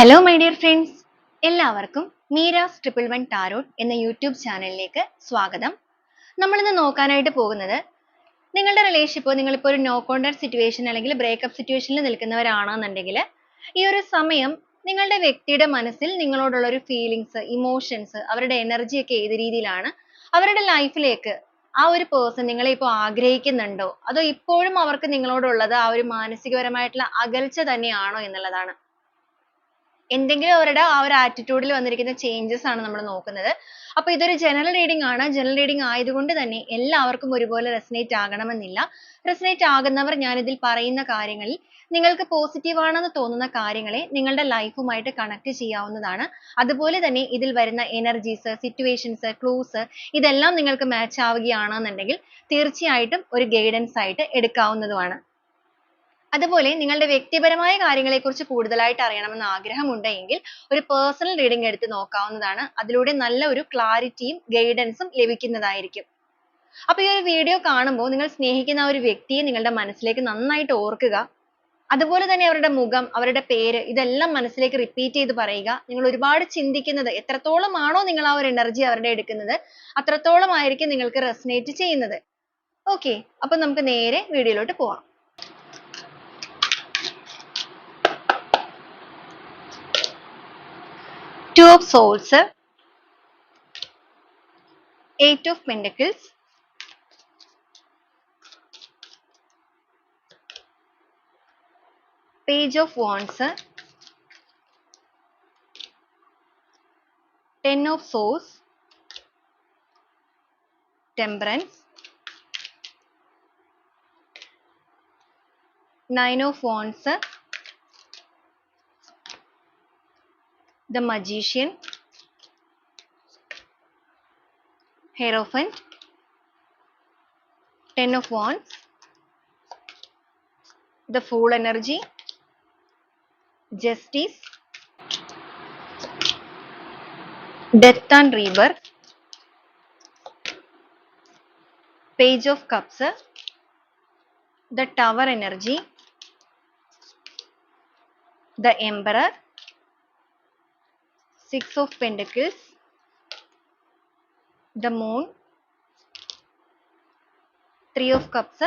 Hello my dear friends എല്ലാവർക്കും Meera's triple one tarot എന്ന YouTube ചാനലിലേക്ക് സ്വാഗതം. നമ്മളിന്ന് നോക്കാനായിട്ട് പോകുന്നത് നിങ്ങളുടെ റിലേഷൻഷിപ്പ് നിങ്ങളിപ്പോൾ ഒരു നോ കോണ്ടാക്ട് സിറ്റുവേഷൻ അല്ലെങ്കിൽ ബ്രേക്കപ്പ് സിറ്റുവേഷനിൽ നിൽക്കുന്നവരാണെന്നുണ്ടെങ്കിൽ ഈ ഒരു സമയം നിങ്ങളുടെ വ്യക്തിയുടെ മനസ്സിൽ നിങ്ങളോടുള്ള ഒരു ഫീലിങ്സ് ഇമോഷൻസ് അവരുടെ എനർജി ഒക്കെ ഏത് രീതിയിലാണ് അവരുടെ ലൈഫിലേക്ക് ആ ഒരു പേഴ്സൺ നിങ്ങളെ ഇപ്പോൾ ആഗ്രഹിക്കുന്നുണ്ടോ? അതോ ഇപ്പോഴും അവർക്ക് നിങ്ങളോടുള്ളത് ആ ഒരു മാനസികപരമായിട്ടുള്ള അകൽച്ച തന്നെയാണോ എന്നുള്ളതാണ്. എന്തെങ്കിലും അവരുടെ ആ ഒരു attitude വന്നിരിക്കുന്ന changes ആണ് നമ്മൾ നോക്കുന്നത്. അപ്പൊ ഇതൊരു general reading ആണ്. general reading ആയതുകൊണ്ട് തന്നെ എല്ലാവർക്കും ഒരുപോലെ resonate ആകണമെന്നില്ല. resonate ആകുന്നവർ ഞാൻ ഇതിൽ പറയുന്ന കാര്യങ്ങളിൽ നിങ്ങൾക്ക് positive ആണെന്ന് തോന്നുന്ന കാര്യങ്ങളെ നിങ്ങളുടെ life കണക്ട് connect ചെയ്യാവുന്നതാണ്. അതുപോലെ തന്നെ ഇതിൽ വരുന്ന energies, situations, clues ഇതെല്ലാം നിങ്ങൾക്ക് match ആവുകയാണെന്നുണ്ടെങ്കിൽ തീർച്ചയായിട്ടും ഒരു guidance ആയിട്ട് എടുക്കാവുന്നതുമാണ്. അതുപോലെ നിങ്ങളുടെ വ്യക്തിപരമായ കാര്യങ്ങളെക്കുറിച്ച് കൂടുതലായിട്ട് അറിയണമെന്ന് ആഗ്രഹമുണ്ടെങ്കിൽ ഒരു personal reading എടുത്ത് നോക്കാവുന്നതാണ്. അതിലൂടെ നല്ല ഒരു clarity യും guidance ഉം ലഭിക്കുന്നതായിരിക്കും. അപ്പോൾ ഈ ഒരു video കാണുമ്പോൾ നിങ്ങൾ സ്നേഹിക്കുന്ന ആ ഒരു വ്യക്തിയെ നിങ്ങളുടെ മനസ്സിലേക്ക് നന്നായിട്ട് ഓർക്കുക. അതുപോലെ തന്നെ അവരുടെ മുഖം, അവരുടെ പേര് ഇതെല്ലാം മനസ്സിലേക്ക് repeat ചെയ്ത് പറയുക. നിങ്ങൾ ഒരുപാട് ചിന്തിക്കുന്നത് എത്രത്തോളം ആണോ നിങ്ങൾ ആ ഒരു energy അവരുടെ എടുക്കുന്നത് അത്രത്തോളം ആയിരിക്കും നിങ്ങൾക്ക് resonate ചെയ്യുന്നത്. okay അപ്പോൾ നമുക്ക് നേരെ video യിലോട്ട് പോവാം. Two of swords eight of pentacles. Page of wands ten of swords. Temperance. Nine of wands the magician hierophant ten of wands the fool energy justice death and rebirth page of cups the tower energy the emperor six of pentacles. The moon. Three of cups.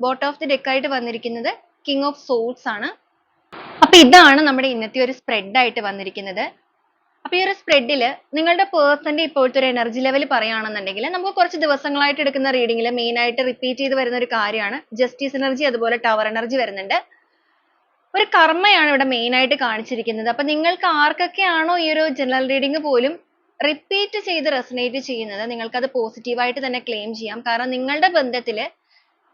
Bottom of the deck ആയിട്ട് വന്നിരിക്കുന്നത് king of swords ആണ്. അപ്പൊ ഇതാണ് നമ്മുടെ ഇന്നത്തെ ഒരു spread ആയിട്ട് വന്നിരിക്കുന്നത്. അപ്പൊ ഈ ഒരു സ്പ്രെഡിൽ നിങ്ങളുടെ പേഴ്സന്റെ ഇപ്പോഴത്തെ ഒരു എനർജി ലെവൽ പറയുകയാണെന്നുണ്ടെങ്കിൽ നമുക്ക് കുറച്ച് ദിവസങ്ങളായിട്ട് എടുക്കുന്ന റീഡിങ്ങിൽ മെയിൻ ആയിട്ട് റിപ്പീറ്റ് ചെയ്ത് വരുന്ന ഒരു കാര്യമാണ്. ജസ്റ്റിസ് എനർജി അതുപോലെ ടവർ എനർജി വരുന്നുണ്ട്. ഒരു കർമ്മയാണ് ഇവിടെ main ആയിട്ട് കാണിച്ചിരിക്കുന്നത്. അപ്പൊ നിങ്ങൾക്ക് ആർക്കൊക്കെയാണോ ഈ ഒരു ജനറൽ റീഡിംഗ് പോലും റിപ്പീറ്റ് ചെയ്ത് resonate ചെയ്യുന്നത് നിങ്ങൾക്ക് അത് പോസിറ്റീവായിട്ട് തന്നെ ക്ലെയിം ചെയ്യാം. കാരണം നിങ്ങളുടെ ബന്ധത്തിൽ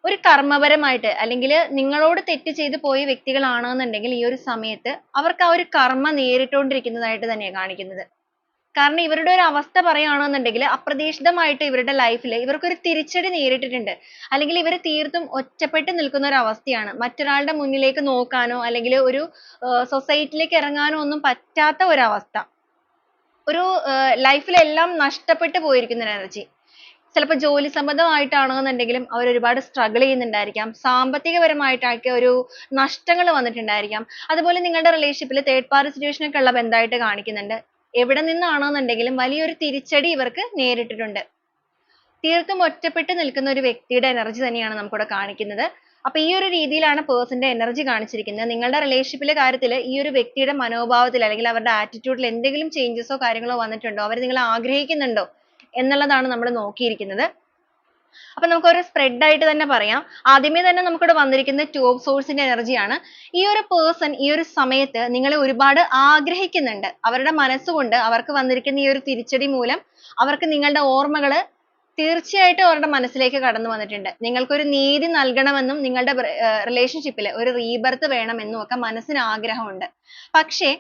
ഒരു കർമ്മപരമായിട്ട് അല്ലെങ്കിൽ നിങ്ങളോട് തെറ്റ് ചെയ്തു പോയ വ്യക്തികളാണെന്നുണ്ടെങ്കിൽ ഈ ഒരു സമയത്ത് അവർക്ക് ആ ഒരു കർമ്മ നേരിട്ടുകൊണ്ടിരിക്കുന്നതായിട്ട് തന്നെയാണ് കാണിക്കുന്നത്. കാരണം ഇവരുടെ ഒരു അവസ്ഥ പറയുകയാണെന്നുണ്ടെങ്കിൽ അപ്രതീക്ഷിതമായിട്ട് ഇവരുടെ life ൽ ഇവർക്ക് ഒരു തിരിച്ചടി നേരിട്ടിട്ടുണ്ട്. അല്ലെങ്കിൽ ഇവർ തീർത്തും ഒറ്റപ്പെട്ടു നിൽക്കുന്ന ഒരു അവസ്ഥയാണ്. മറ്റൊരാളുടെ മുന്നിലേക്ക് നോക്കാനോ അല്ലെങ്കിൽ ഒരു സൊസൈറ്റിയിലേക്ക് ലേക്ക് ഇറങ്ങാനോ ഒന്നും പറ്റാത്ത ഒരു അവസ്ഥ. ഒരു ൽ എല്ലാം നഷ്ടപ്പെട്ടു പോയിരിക്കുന്ന ഒരു energy. ചിലപ്പോൾ ജോലി സംബന്ധമായിട്ടാണെന്നുണ്ടെങ്കിലും അവർ ഒരുപാട് സ്ട്രഗിൾ ചെയ്യുന്നുണ്ടായിരിക്കാം. സാമ്പത്തികപരമായിട്ടൊക്കെ ഒരു നഷ്ടങ്ങൾ വന്നിട്ടുണ്ടായിരിക്കാം. അതുപോലെ നിങ്ങളുടെ relationship തേർഡ് പാർട്ടി situation ഒക്കെ ഉള്ള ബന്ധമായിട്ട് കാണിക്കുന്നുണ്ട്. എവിടെ നിന്നാണെന്നുണ്ടെങ്കിലും വലിയൊരു തിരിച്ചടി ഇവർക്ക് നേരിട്ടിട്ടുണ്ട്. തീർത്തും ഒറ്റപ്പെട്ടു നിൽക്കുന്ന ഒരു വ്യക്തിയുടെ എനർജി തന്നെയാണ് നമുക്കിവിടെ കാണിക്കുന്നത്. അപ്പൊ ഈ ഒരു രീതിയിലാണ് പേഴ്സന്റെ എനർജി കാണിച്ചിരിക്കുന്നത്. നിങ്ങളുടെ റിലേഷൻഷിപ്പിലെ കാര്യത്തിൽ ഈ ഒരു വ്യക്തിയുടെ മനോഭാവത്തിൽ അല്ലെങ്കിൽ അവരുടെ ആറ്റിറ്റ്യൂഡിൽ എന്തെങ്കിലും ഓ കാര്യങ്ങളോ വന്നിട്ടുണ്ടോ? അവർ നിങ്ങളെ ആഗ്രഹിക്കുന്നുണ്ടോ? എന്നുള്ളതാണ് നമ്മൾ നോക്കിയിരിക്കുന്നത്. അപ്പൊ നമുക്ക് ഒരു spread ആയിട്ട് തന്നെ പറയാം. ആദ്യമേ തന്നെ നമുക്ക് ഇവിടെ വന്നിരിക്കുന്നത് two swords ന്റെ energy ആണ്. ഈ ഒരു person ഈ ഒരു സമയത്ത് നിങ്ങളെ ഒരുപാട് ആഗ്രഹിക്കുന്നുണ്ട്. അവരുടെ മനസ്സുകൊണ്ട് അവർക്ക് വന്നിരിക്കുന്ന ഈ ഒരു തിരിച്ചടി മൂലം അവർക്ക് നിങ്ങളുടെ ഓർമ്മകൾ തീർച്ചയായിട്ടും അവരുടെ മനസ്സിലേക്ക് കടന്നു വന്നിട്ടുണ്ട്. നിങ്ങൾക്ക് ഒരു നീതി നൽകണമെന്നും നിങ്ങളുടെ relationship ൽ ഒരു rebirth വേണമെന്നും ഒക്കെ മനസ്സിന് ആഗ്രഹമുണ്ട്. പക്ഷേ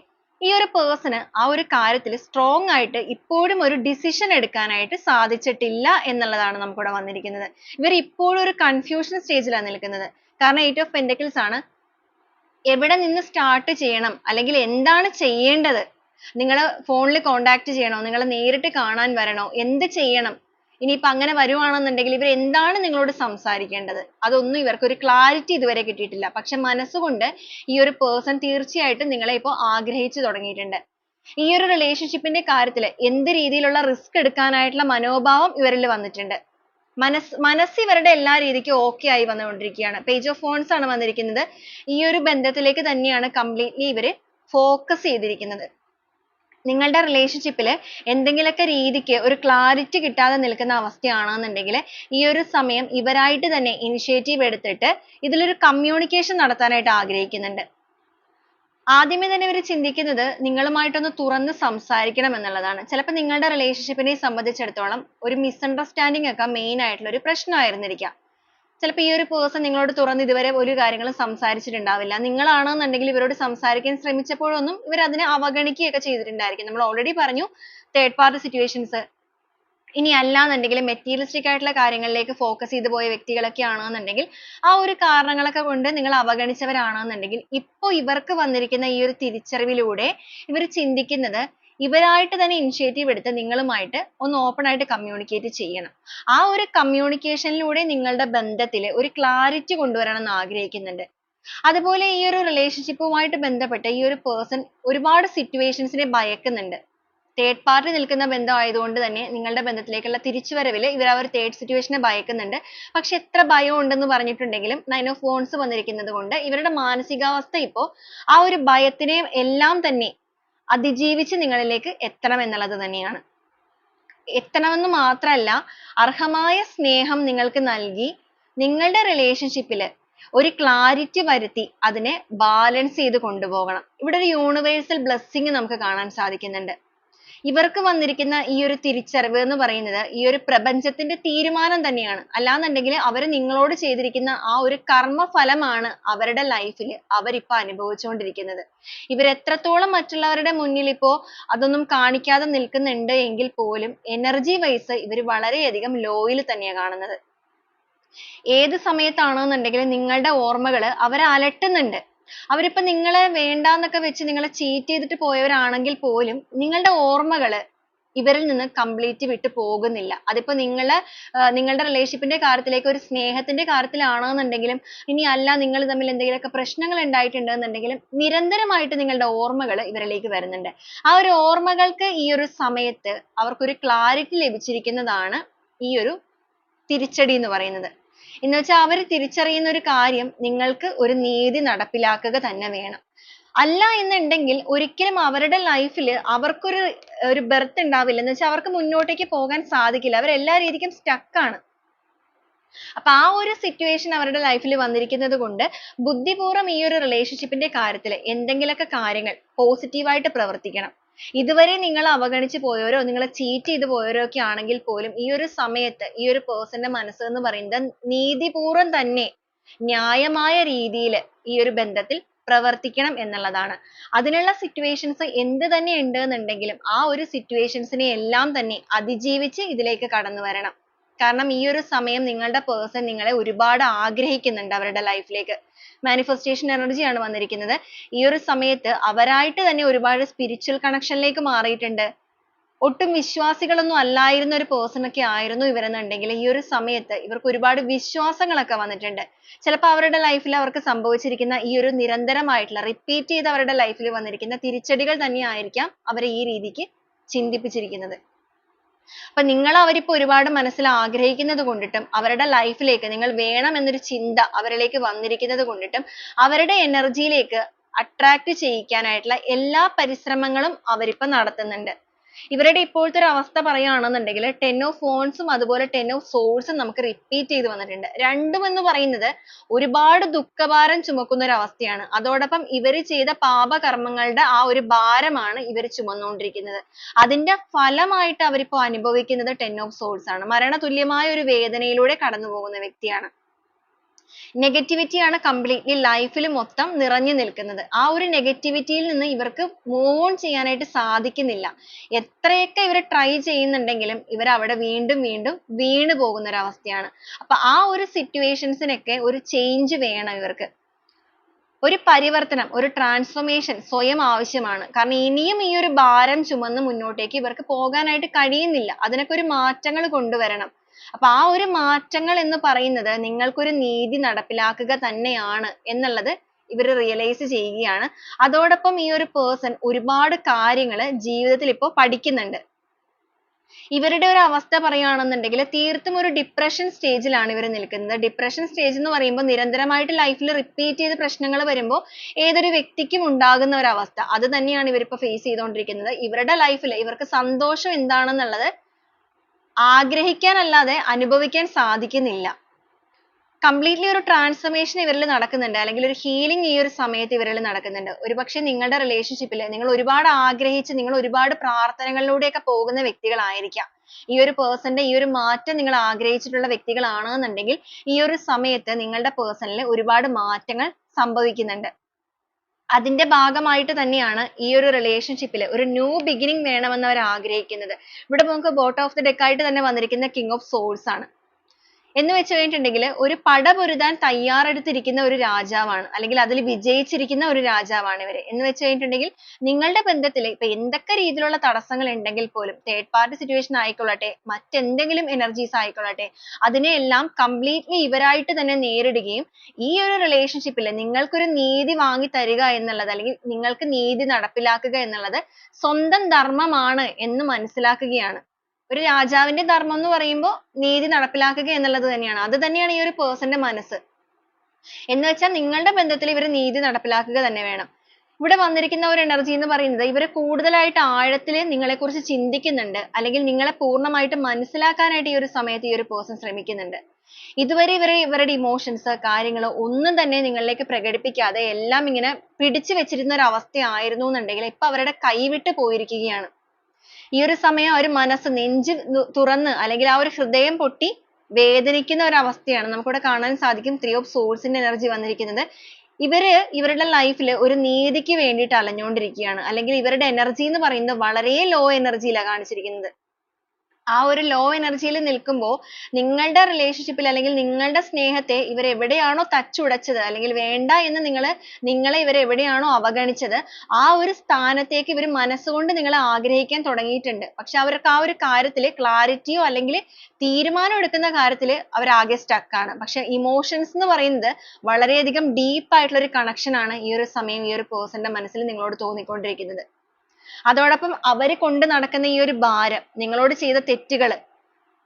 ഈ ഒരു person ആ ഒരു കാര്യത്തിൽ strong ആയിട്ട് ഇപ്പോഴും ഒരു decision എടുക്കാനായിട്ട് സാധിച്ചിട്ടില്ല എന്നുള്ളതാണ് നമുക്കിവിടെ വന്നിരിക്കുന്നത്. ഇവർ ഇപ്പോഴും ഒരു confusion stage ലാണ് നിൽക്കുന്നത്. കാരണം eight of pentacles ആണ്. എവിടെ നിന്ന് start ചെയ്യണം അല്ലെങ്കിൽ എന്താണ് ചെയ്യേണ്ടത്? നിങ്ങൾ phone ൽ contact ചെയ്യണോ? നിങ്ങളെ നേരിട്ട് കാണാൻ വരണോ? എന്ത് ചെയ്യണം? ഇനിയിപ്പോ അങ്ങനെ വരുവാണെന്നുണ്ടെങ്കിൽ ഇവർ എന്താണ് നിങ്ങളോട് സംസാരിക്കേണ്ടത്? അതൊന്നും ഇവർക്ക് ഒരു clarity ഇതുവരെ കിട്ടിയിട്ടില്ല. പക്ഷെ മനസ്സുകൊണ്ട് ഈ ഒരു person തീർച്ചയായിട്ടും നിങ്ങളെ ഇപ്പോൾ ആഗ്രഹിച്ചു തുടങ്ങിയിട്ടുണ്ട്. ഈ ഒരു relationship ന്റെ കാര്യത്തിൽ എന്ത് രീതിയിലുള്ള risk എടുക്കാനായിട്ടുള്ള മനോഭാവം ഇവരിൽ വന്നിട്ടുണ്ട്. മനസ്സ് മനസ്സ് ഇവരുടെ എല്ലാ രീതിക്കും okay ആയി വന്നുകൊണ്ടിരിക്കുകയാണ്. page of wands ആണ് വന്നിരിക്കുന്നത്. ഈ ഒരു ബന്ധത്തിലേക്ക് തന്നെയാണ് completely ഇവർ focus ചെയ്തിരിക്കുന്നത്. നിങ്ങളുടെ relationship ൽ എന്തെങ്കിലുമൊക്കെ രീതിക്ക് ഒരു clarity കിട്ടാതെ നിൽക്കുന്ന അവസ്ഥയാണെന്നുണ്ടെങ്കിൽ ഈ ഒരു സമയം ഇവരായിട്ട് തന്നെ initiative എടുത്തിട്ട് ഇതിലൊരു communication നടത്താനായിട്ട് ആഗ്രഹിക്കുന്നുണ്ട്. ആദ്യമേ തന്നെ ഇവർ ചിന്തിക്കുന്നത് നിങ്ങളുമായിട്ട് ഒന്ന് തുറന്ന് സംസാരിക്കണം എന്നുള്ളതാണ്. ചിലപ്പോൾ നിങ്ങളുടെ relationship നെ സംബന്ധിച്ചിടത്തോളം ഒരു misunderstanding ഒക്കെ main ആയിട്ടുള്ള ഒരു പ്രശ്നമായിരുന്നിരിക്കാം. ചിലപ്പോൾ ഈ ഒരു person നിങ്ങളോട് തുറന്ന് ഇതുവരെ ഒരു കാര്യങ്ങളും സംസാരിച്ചിട്ടുണ്ടാവില്ല. നിങ്ങളാണെന്നുണ്ടെങ്കിൽ ഇവരോട് സംസാരിക്കാൻ ശ്രമിച്ചപ്പോഴൊന്നും ഇവർ അതിനെ അവഗണിക്കുകയൊക്കെ ചെയ്തിട്ടുണ്ടായിരിക്കും. നമ്മൾ already പറഞ്ഞു third party situations. ഇനി അല്ലാന്നുണ്ടെങ്കിൽ materialistic ആയിട്ടുള്ള കാര്യങ്ങളിലേക്ക് focus ചെയ്തു പോയ വ്യക്തികളൊക്കെ ആണെന്നുണ്ടെങ്കിൽ ആ ഒരു കാരണങ്ങളൊക്കെ കൊണ്ട് നിങ്ങൾ അവഗണിച്ചവരാണെന്നുണ്ടെങ്കിൽ ഇപ്പോൾ ഇവർക്ക് വന്നിരിക്കുന്ന ഈ ഒരു തിരിച്ചറിവിലൂടെ ഇവർ ചിന്തിക്കുന്നത് ഇവരായിട്ട് തന്നെ ഇനിഷ്യേറ്റീവ് എടുത്ത് നിങ്ങളുമായിട്ട് ഒന്ന് ഓപ്പൺ ആയിട്ട് കമ്മ്യൂണിക്കേറ്റ് ചെയ്യണം. ആ ഒരു കമ്മ്യൂണിക്കേഷനിലൂടെ ലൂടെ നിങ്ങളുടെ ബന്ധത്തിൽ ഒരു ക്ലാരിറ്റി കൊണ്ടുവരണം എന്ന് ആഗ്രഹിക്കുന്നുണ്ട്. അതുപോലെ ഈ ഒരു റിലേഷൻഷിപ്പുമായിട്ട് മായിട്ട് ബന്ധപ്പെട്ട് ഈ ഒരു പേഴ്സൺ ഒരുപാട് സിറ്റുവേഷൻസിനെ ഭയക്കുന്നുണ്ട്. തേർഡ് പാർട്ടി നിൽക്കുന്ന ബന്ധം ആയതുകൊണ്ട് തന്നെ നിങ്ങളുടെ ബന്ധത്തിലേക്കുള്ള തിരിച്ചുവരവിൽ ഇവർ ആ ഒരു third situation നെ ഭയക്കുന്നുണ്ട്. പക്ഷെ എത്ര ഭയം ഉണ്ടെന്ന് പറഞ്ഞിട്ടുണ്ടെങ്കിലും nine of wands വന്നിരിക്കുന്നത് കൊണ്ട് ഇവരുടെ മാനസികാവസ്ഥ ഇപ്പോൾ ആ ഒരു ഭയത്തിനെ എല്ലാം തന്നെ അതിജീവിച്ച് നിങ്ങളിലേക്ക് എത്തണം എന്നുള്ളത് തന്നെയാണ്. എത്തണമെന്ന് മാത്രമല്ല അർഹമായ സ്നേഹം നിങ്ങൾക്ക് നൽകി നിങ്ങളുടെ relationship ൽ ഒരു clarity വരുത്തി അതിനെ balance ചെയ്ത് കൊണ്ടുപോകണം. ഇവിടെ ഒരു universal blessing നമുക്ക് കാണാൻ സാധിക്കുന്നുണ്ട്. ഇവർക്ക് വന്നിരിക്കുന്ന ഈ ഒരു തിരിച്ചറിവ് എന്ന് പറയുന്നത് ഈ ഒരു പ്രപഞ്ചത്തിന്റെ തീരുമാനം തന്നെയാണ്. അല്ലാന്നുണ്ടെങ്കിൽ അവർ നിങ്ങളോട് ചെയ്തിരിക്കുന്ന ആ ഒരു കർമ്മഫലമാണ് അവരുടെ life ൽ അവരിപ്പോ അനുഭവിച്ചുകൊണ്ടിരിക്കുന്നത്. ഇവർ എത്രത്തോളം മറ്റുള്ളവരുടെ മുന്നിൽ ഇപ്പോ അതൊന്നും കാണിക്കാതെ നിൽക്കുന്നുണ്ട് എങ്കിൽ പോലും energy wise ഇവർ വളരെയധികം low ൽ തന്നെയാ കാണുന്നത്. ഏത് സമയത്താണോന്നുണ്ടെങ്കിലും നിങ്ങളുടെ ഓർമ്മകൾ അവരെ അലട്ടുന്നുണ്ട്. അവരിപ്പോ നിങ്ങളെ വേണ്ടാന്നൊക്കെ വെച്ച് നിങ്ങളെ cheat ചെയ്തിട്ട് പോയവരാണെങ്കിൽ പോലും നിങ്ങളുടെ ഓർമ്മകൾ ഇവരിൽ നിന്ന് complete വിട്ട് പോകുന്നില്ല. അതിപ്പോ നിങ്ങളെ നിങ്ങളുടെ relationship ന്റെ കാര്യത്തിലേക്ക് ഒരു സ്നേഹത്തിന്റെ കാര്യത്തിലാണെന്നുണ്ടെങ്കിലും ഇനി അല്ല നിങ്ങൾ തമ്മിൽ എന്തെങ്കിലുമൊക്കെ പ്രശ്നങ്ങൾ ഉണ്ടായിട്ടുണ്ട് എന്നുണ്ടെങ്കിലും നിരന്തരമായിട്ട് നിങ്ങളുടെ ഓർമ്മകൾ ഇവരിലേക്ക് വരുന്നുണ്ട്. ആ ഒരു ഓർമ്മകൾക്ക് ഈ ഒരു സമയത്ത് അവർക്കൊരു clarity ലഭിച്ചിരിക്കുന്നതാണ് ഈ ഒരു തിരിച്ചടി എന്ന് പറയുന്നത്. എന്ന് വെച്ചാൽ അവർ തിരിച്ചറിയുന്ന ഒരു കാര്യം നിങ്ങൾക്ക് ഒരു നീതി നടപ്പിലാക്കുക തന്നെ വേണം. അല്ല എന്നുണ്ടെങ്കിൽ ഒരിക്കലും അവരുടെ ലൈഫിൽ അവർക്കൊരു ഒരു birth ഉണ്ടാവില്ല. എന്ന് വെച്ചാൽ അവർക്ക് മുന്നോട്ടേക്ക് പോകാൻ സാധിക്കില്ല. അവർ എല്ലാ രീതിക്കും stuck ആണ്. അപ്പൊ ആ ഒരു situation അവരുടെ ലൈഫിൽ വന്നിരിക്കുന്നത് കൊണ്ട് ബുദ്ധിപൂർവം ഈ ഒരു relationship ന്റെ കാര്യത്തിൽ എന്തെങ്കിലുമൊക്കെ കാര്യങ്ങൾ positive ആയിട്ട് പ്രവർത്തിക്കണം. ഇതുവരെ നിങ്ങൾ അവഗണിച്ച് പോയവരോ നിങ്ങളെ cheat ചെയ്തു പോയവരോ ഒക്കെ ആണെങ്കിൽ പോലും ഈ ഒരു സമയത്ത് ഈ ഒരു person ന്റെ മനസ്സ് എന്ന് പറയുന്നത് നീതിപൂർവം തന്നെ ന്യായമായ രീതിയിൽ ഈ ഒരു ബന്ധത്തിൽ പ്രവർത്തിക്കണം എന്നുള്ളതാണ്. അതിനുള്ള situations എന്ത് തന്നെ ഉണ്ട് എന്നുണ്ടെങ്കിലും ആ ഒരു situations നെ എല്ലാം തന്നെ അതിജീവിച്ച് ഇതിലേക്ക് കടന്നു വരണം. കാരണം ഈ ഒരു സമയം നിങ്ങളുടെ person നിങ്ങളെ ഒരുപാട് ആഗ്രഹിക്കുന്നുണ്ട് അവരുടെ life ലേക്ക് manifestation energy ആണ് വന്നിരിക്കുന്നത്. ഈ ഒരു സമയത്ത് അവരായിട്ട് തന്നെ ഒരുപാട് spiritual connection ലേക്ക് മാറിയിട്ടുണ്ട്. ഒട്ടും വിശ്വാസികളൊന്നും അല്ലായിരുന്ന ഒരു person ഒക്കെ ആയിരുന്നു ഇവരെന്നുണ്ടെങ്കിൽ ഈ ഒരു സമയത്ത് ഇവർക്ക് ഒരുപാട് വിശ്വാസങ്ങളൊക്കെ വന്നിട്ടുണ്ട്. ചിലപ്പോൾ അവരുടെ life അവർക്ക് സംഭവിച്ചിരിക്കുന്ന ഈ ഒരു നിരന്തരമായിട്ടുള്ള repeat ചെയ്ത് അവരുടെ life വന്നിരിക്കുന്ന തിരിച്ചടികൾ തന്നെയായിരിക്കാം അവരെ ഈ രീതിക്ക് ചിന്തിപ്പിച്ചിരിക്കുന്നത്. അപ്പൊ നിങ്ങൾ അവരിപ്പോ ഒരുപാട് മനസ്സിൽ ആഗ്രഹിക്കുന്നത് കൊണ്ടിട്ടും അവരുടെ life ലേക്ക് നിങ്ങൾ വേണം എന്നൊരു ചിന്ത അവരിലേക്ക് വന്നിരിക്കുന്നത് കൊണ്ടിട്ടും അവരുടെ energy യിലേക്ക് attract ചെയ്യിക്കാനായിട്ടുള്ള എല്ലാ പരിശ്രമങ്ങളും അവരിപ്പോ നടത്തുന്നുണ്ട്. ഇവരുടെ ഇപ്പോഴത്തെ ഒരു അവസ്ഥ പറയുകയാണെന്നുണ്ടെങ്കിൽ ten of wands ഉം അതുപോലെ ten of swords ഉം നമുക്ക് repeat ചെയ്തു വന്നിട്ടുണ്ട്. രണ്ടും എന്ന് പറയുന്നത് ഒരുപാട് ദുഃഖഭാരം ചുമക്കുന്ന ഒരു അവസ്ഥയാണ് അതോടൊപ്പം ഇവർ ചെയ്ത പാപകർമ്മങ്ങളുടെ ആ ഒരു ഭാരമാണ് ഇവർ ചുമന്നുകൊണ്ടിരിക്കുന്നത്. അതിന്റെ ഫലമായിട്ട് അവരിപ്പോ അനുഭവിക്കുന്നത് ten of swords ആണ്. മരണതുല്യമായ ഒരു വേദനയിലൂടെ കടന്നുപോകുന്ന വ്യക്തിയാണ്. Negativity ആണ് completely life ൽ മൊത്തം നിറഞ്ഞു നിൽക്കുന്നത്. ആ ഒരു negativity യിൽ നിന്ന് ഇവർക്ക് move on ചെയ്യാനായിട്ട് സാധിക്കുന്നില്ല. എത്രയൊക്കെ ഇവർ try ചെയ്യുന്നുണ്ടെങ്കിലും ഇവർ അവിടെ വീണ്ടും വീണ്ടും വീണു പോകുന്ന ഒരു അവസ്ഥയാണ് അപ്പൊ ആ ഒരു situations ഒരു change വേണം ഇവർക്ക്. ഒരു പരിവർത്തനം ഒരു transformation സ്വയം ആവശ്യമാണ്. കാരണം ഇനിയും ഈ ഒരു ഭാരം ചുമന്ന് മുന്നോട്ടേക്ക് ഇവർക്ക് പോകാനായിട്ട് കഴിയുന്നില്ല. അതിനൊക്കെ ഒരു മാറ്റങ്ങൾ കൊണ്ടുവരണം. അപ്പൊ ആ ഒരു മാറ്റങ്ങൾ എന്ന് പറയുന്നത് നിങ്ങൾക്കൊരു നീതി നടപ്പിലാക്കുക തന്നെയാണ് എന്നുള്ളത് ഇവർ realize ചെയ്യുകയാണ്. അതോടൊപ്പം ഈ ഒരു person ഒരുപാട് കാര്യങ്ങൾ ജീവിതത്തിൽ ഇപ്പോൾ പഠിക്കുന്നുണ്ട്. ഇവരുടെ ഒരു അവസ്ഥ പറയുകയാണെന്നുണ്ടെങ്കിൽ തീർത്തും ഒരു depression stage ഇവർ നിൽക്കുന്നത്. Depression stage എന്ന് പറയുമ്പോൾ നിരന്തരമായിട്ട് life ൽ repeat ചെയ്ത് പ്രശ്നങ്ങൾ വരുമ്പോൾ ഏതൊരു വ്യക്തിക്കും ഉണ്ടാകുന്ന ഒരു അവസ്ഥ. അത് തന്നെയാണ് ഇവർ ഇപ്പോൾ face ചെയ്തുകൊണ്ടിരിക്കുന്നത്. ഇവരുടെ life ൽ ഇവർക്ക് സന്തോഷം എന്താണെന്നുള്ളത് ആഗ്രഹിക്കാൻ അല്ലാതെ അനുഭവിക്കാൻ സാധിക്കുന്നില്ല. കംപ്ലീറ്റ്ലി ഒരു ട്രാൻസ്ഫർമേഷൻ ഇവരിൽ നടക്കുന്നുണ്ട്. അല്ലെങ്കിൽ ഒരു ഹീലിംഗ് ഈ ഒരു സമയത്ത് ഇവരിൽ നടക്കുന്നുണ്ട്. ഒരുപക്ഷെ നിങ്ങളുടെ റിലേഷൻഷിപ്പിൽ നിങ്ങൾ ഒരുപാട് ആഗ്രഹിച്ച് നിങ്ങൾ ഒരുപാട് പ്രാർത്ഥനകളിലൂടെയൊക്കെ പോകുന്ന വ്യക്തികളായിരിക്കാം. ഈ ഒരു പേഴ്സന്റെ ഈ ഒരു മാറ്റം നിങ്ങൾ ആഗ്രഹിച്ചിട്ടുള്ള വ്യക്തികളാണെന്നുണ്ടെങ്കിൽ ഈ ഒരു സമയത്ത് നിങ്ങളുടെ person ഒരുപാട് മാറ്റങ്ങൾ സംഭവിക്കുന്നുണ്ട്. അതിന്റെ ഭാഗമായിട്ട് തന്നെയാണ് ഈ ഒരു relationship ഒരു new beginning വേണമെന്ന് അവർ ആഗ്രഹിക്കുന്നത്. ഇവിടെ നമുക്ക് bottom of the deck ആയിട്ട് തന്നെ വന്നിരിക്കുന്ന king of swords ആണ്. എന്ന് വെച്ച് ഒരു പടപൊരുതാൻ തയ്യാറെടുത്തിരിക്കുന്ന ഒരു രാജാവാണ്. അല്ലെങ്കിൽ അതിൽ വിജയിച്ചിരിക്കുന്ന ഒരു രാജാവാണ് ഇവർ. എന്ന് വെച്ച് നിങ്ങളുടെ ബന്ധത്തിൽ ഇപ്പൊ എന്തൊക്കെ രീതിയിലുള്ള തടസ്സങ്ങൾ ഉണ്ടെങ്കിൽ പോലും third party situation ആയിക്കൊള്ളട്ടെ മറ്റെന്തെങ്കിലും energies ആയിക്കൊള്ളട്ടെ അതിനെയെല്ലാം completely ഇവരായിട്ട് തന്നെ നേരിടുകയും ഈ ഒരു relationship ൽ നിങ്ങൾക്കൊരു നീതി വാങ്ങി തരിക എന്നുള്ളത് അല്ലെങ്കിൽ നിങ്ങൾക്ക് നീതി നടപ്പിലാക്കുക എന്നുള്ളത് സ്വന്തം ധർമ്മമാണ് എന്ന് മനസ്സിലാക്കുകയാണ്. ഒരു രാജാവിന്റെ ധർമ്മം എന്ന് പറയുമ്പോൾ നീതി നടപ്പിലാക്കുക എന്നുള്ളത് തന്നെയാണ്. അത് തന്നെയാണ് ഈ ഒരു person ന്റെ മനസ്സ്. എന്ന് വെച്ചാൽ നിങ്ങളുടെ ബന്ധത്തിൽ ഇവർ നീതി നടപ്പിലാക്കുക തന്നെ വേണം. ഇവിടെ വന്നിരിക്കുന്ന ഒരു energy എന്ന് പറയുന്നത് ഇവർ കൂടുതലായിട്ട് ആഴത്തിൽ നിങ്ങളെക്കുറിച്ച് ചിന്തിക്കുന്നുണ്ട്. അല്ലെങ്കിൽ നിങ്ങളെ പൂർണമായിട്ട് മനസ്സിലാക്കാനായിട്ട് ഈ ഒരു സമയത്ത് ഈ ഒരു person ശ്രമിക്കുന്നുണ്ട്. ഇതുവരെ ഇവർ ഇവരുടെ emotions കാര്യങ്ങൾ ഒന്നും തന്നെ നിങ്ങളിലേക്ക് പ്രകടിപ്പിക്കാതെ എല്ലാം ഇങ്ങനെ പിടിച്ചു വെച്ചിരുന്ന ഒരു അവസ്ഥ ആയിരുന്നു എന്നുണ്ടെങ്കിൽ ഇപ്പൊ അവരുടെ കൈവിട്ട് പോയിരിക്കുകയാണ്. ഈ ഒരു സമയം ഒരു മനസ്സ് നെഞ്ച് തുറന്ന് അല്ലെങ്കിൽ ആ ഒരു ഹൃദയം പൊട്ടി വേദനിക്കുന്ന ഒരു അവസ്ഥയാണ് നമുക്കിവിടെ കാണാൻ സാധിക്കും. Three ഓഫ് swords എനർജി വന്നിരിക്കുന്നത്. ഇവർ ഇവരുടെ life ൽ ഒരു നീതിക്ക് വേണ്ടിയിട്ട് അലഞ്ഞുകൊണ്ടിരിക്കുകയാണ് അല്ലെങ്കിൽ ഇവരുടെ energy എന്ന് പറയുന്നത് വളരെ low energy യിലാണ് കാണിച്ചിരിക്കുന്നത്. ആ ഒരു ലോ എനർജിയിൽ നിൽക്കുമ്പോൾ നിങ്ങളുടെ റിലേഷൻഷിപ്പിൽ അല്ലെങ്കിൽ നിങ്ങളുടെ സ്നേഹത്തെ ഇവർ എവിടെയാണോ തച്ചുടച്ചത് അല്ലെങ്കിൽ വേണ്ട എന്ന് നിങ്ങൾ നിങ്ങളെ ഇവർ എവിടെയാണോ അവഗണിച്ചത് ആ ഒരു സ്ഥാനത്തേക്ക് ഇവർ മനസ്സുകൊണ്ട് നിങ്ങളെ ആഗ്രഹിക്കാൻ തുടങ്ങിയിട്ടുണ്ട്. പക്ഷെ അവർക്ക് ആ ഒരു കാര്യത്തിൽ ക്ലാരിറ്റിയോ അല്ലെങ്കിൽ തീരുമാനം എടുക്കുന്ന കാര്യത്തിൽ അവർ ആകെ സ്റ്റക്കാണ് പക്ഷെ emotions എന്ന് പറയുന്നത് വളരെയധികം deep ആയിട്ടുള്ള ഒരു connection ആണ് ഈ ഒരു സമയം ഈ ഒരു person ന്റെ മനസ്സിൽ നിങ്ങളോട് തോന്നിക്കൊണ്ടിരിക്കുന്നത്. അതോടൊപ്പം അവർ കൊണ്ട് നടക്കുന്ന ഈ ഒരു ഭാരം നിങ്ങളോട് ചെയ്ത തെറ്റുകൾ